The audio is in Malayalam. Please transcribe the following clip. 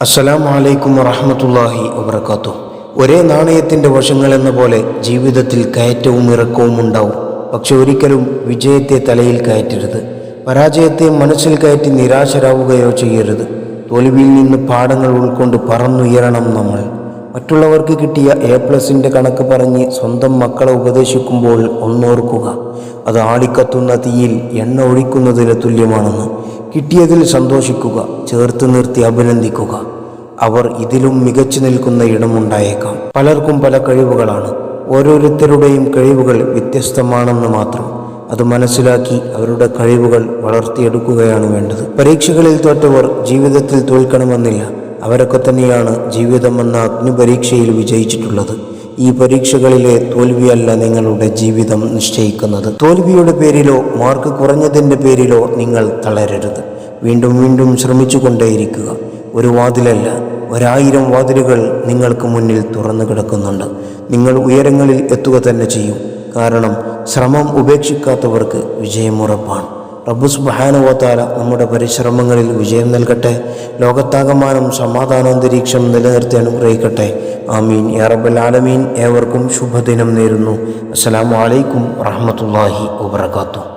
അസ്സലാമു അലൈക്കും വറഹമത്തല്ലാഹി വബർക്കാത്തു ഒരേ നാണയത്തിന്റെ വശങ്ങൾ എന്ന പോലെ ജീവിതത്തിൽ കയറ്റവും ഇറക്കവും ഉണ്ടാവും. പക്ഷെ ഒരിക്കലും വിജയത്തെ തലയിൽ കയറ്റരുത്. പരാജയത്തെ മനസ്സിൽ കയറ്റി നിരാശരാവുകയോ ചെയ്യരുത്. തോൽവിയിൽ നിന്ന് പാഠങ്ങൾ ഉൾക്കൊണ്ട് പറന്നുയരണം നമ്മൾ. മറ്റുള്ളവർക്ക് കിട്ടിയ എ പ്ലസിന്റെ കണക്ക് പറഞ്ഞ് സ്വന്തം മക്കളെ ഉപദേശിക്കുമ്പോൾ ഒന്നോർക്കുക. അത് ആളിക്കത്തുന്ന തീയിൽ എണ്ണ ഒഴിക്കുന്നതിന് തുല്യമാണെന്ന്. കിട്ടിയതിൽ സന്തോഷിക്കുക ചേർത്ത് നിർത്തി അഭിനന്ദിക്കുക. അവർ ഇതിലും മികച്ചു നിൽക്കുന്ന ഇടമുണ്ടായേക്കാം. പലർക്കും പല കഴിവുകളാണ്. ഓരോരുത്തരുടെയും കഴിവുകൾ വ്യത്യസ്തമാണെന്ന് മാത്രം അത് മനസ്സിലാക്കി അവരുടെ കഴിവുകൾ വളർത്തിയെടുക്കുകയാണ് വേണ്ടത്. പരീക്ഷകളിൽ തോറ്റവർ ജീവിതത്തിൽ തോൽക്കണമെന്നില്ല. അവരൊക്കെ തന്നെയാണ് ജീവിതമെന്ന അഗ്നിപരീക്ഷയിൽ വിജയിച്ചിട്ടുള്ളത്. ഈ പരീക്ഷകളിലെ തോൽവിയല്ല നിങ്ങളുടെ ജീവിതം നിശ്ചയിക്കുന്നത്. തോൽവിയുടെ പേരിലോ മാർക്ക് കുറഞ്ഞതിന്റെ പേരിലോ നിങ്ങൾ തളരരുത്. വീണ്ടും വീണ്ടും ശ്രമിച്ചു കൊണ്ടേയിരിക്കുക ഒരു വാതിലല്ല ഒരായിരം വാതിലുകൾ നിങ്ങൾക്ക് മുന്നിൽ തുറന്നു കിടക്കുന്നുണ്ട്. നിങ്ങൾ ഉയരങ്ങളിൽ എത്തുക തന്നെ ചെയ്യും. കാരണം ശ്രമം ഉപേക്ഷിക്കാത്തവർക്ക് വിജയം ഉറപ്പാണ് റബ്ബു സുബാനുവത്താല നമ്മുടെ പരിശ്രമങ്ങളിൽ വിജയം നൽകട്ടെ. ലോകത്താകമാനം സമാധാനാന്തരീക്ഷം നിലനിർത്തി അനുഗ്രഹിക്കട്ടെ ആമീൻ. യാ റബ്ബൽ ആലമീൻ. ഏവർക്കും ശുഭദിനം നേരുന്നു. അസ്സലാമു അലൈക്കും വറഹ്മത്തുള്ളാഹി വബറകാതുഹു.